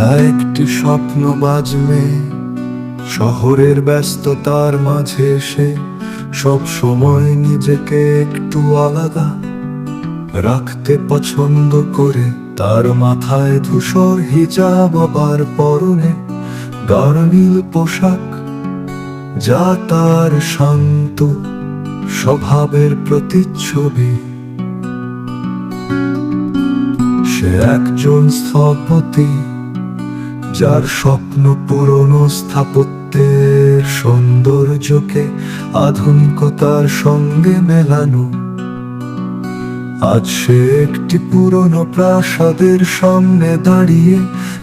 একটি স্বপ্ন বাজবে, শহরের ব্যস্ততার মাঝে এসে সব সময় নিজেকে একটু আলাদা রাখতে পছন্দ করে। তার মাথায় ধূসর হিজাব আবার পরনে গাঢ় পোশাক, যা তার শান্ত স্বভাবের প্রতিচ্ছবি। সে একজন স্থপতি যার স্বপ্ন পুরনো স্থাপত্যের সৌন্দর্যকে আধুনিকতার সঙ্গে মেলানো। আজ সে একটি পুরনো প্রাসাদের সামনে দাঁড়িয়ে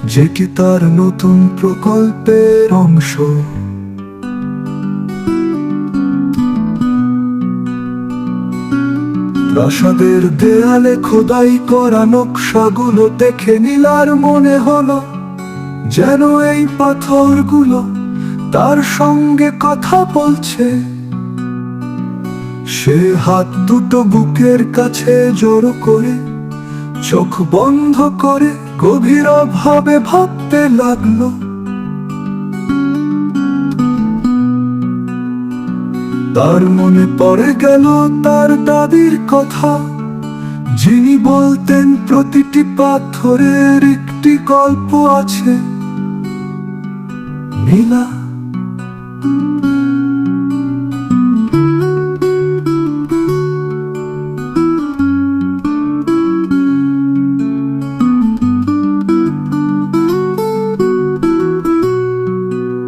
যেটি তার নতুন প্রকল্পের অংশ। প্রাসাদের দেয়ালে খোদাই করা নকশাগুলো দেখে নীলার মনে হলো যেন এই পাথরগুলো তার সঙ্গে কথা বলছে। সে হাত দুটো বুকের কাছে জড়ো করে, চোখ বন্ধ করে গভীর ভাবে ভাবতে লাগল। তার মনে পড়ে গেল তার দাদির কথা। যিনি বলতেন, প্রতিটি পাথরের একটি গল্প আছে। নীলা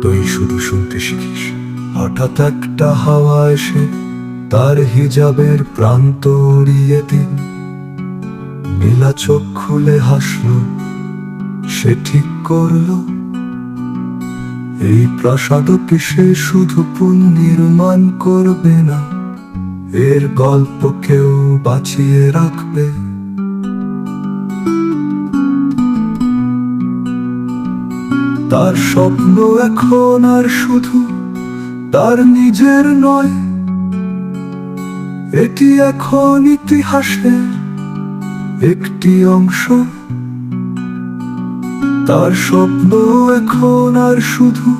তুই শুধু শুনতে শিখিস। হঠাৎ একটা হাওয়া এসে তার হিজাবের প্রান্ত উড়িয়ে দিন নীলা চোখ খুলে হাসল, সে ঠিক করল। এই প্রাসাদকে সে শুধু পুনর্নির্মাণ করবে না। এর গল্পকেও বাঁচিয়ে রাখবে। তার স্বপ্ন এখন আর শুধু তার নিজের নয়। এটি এখন ইতিহাসের একটি অংশ। তার স্বপ্ন এখন আর শুধু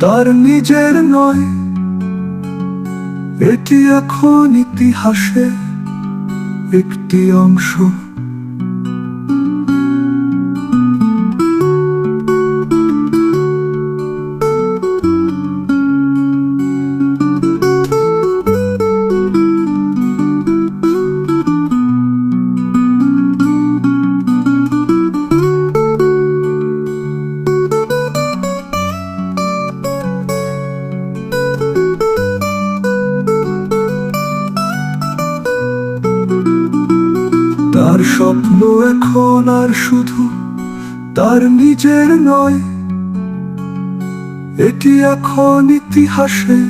তার নিজের নয়। এটি এখন ইতিহাসে একটি অংশ। তার স্বপ্ন এখন আর শুধু তার নিজের নয়। এটি এখন ইতিহাসের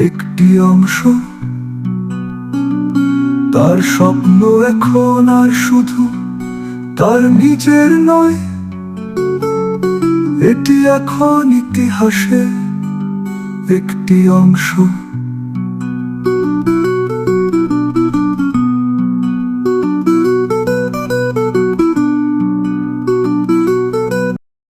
একটি অংশ। তার স্বপ্ন এখন আর শুধু তার নিজের নয়। এটি এখন ইতিহাসের একটি অংশ।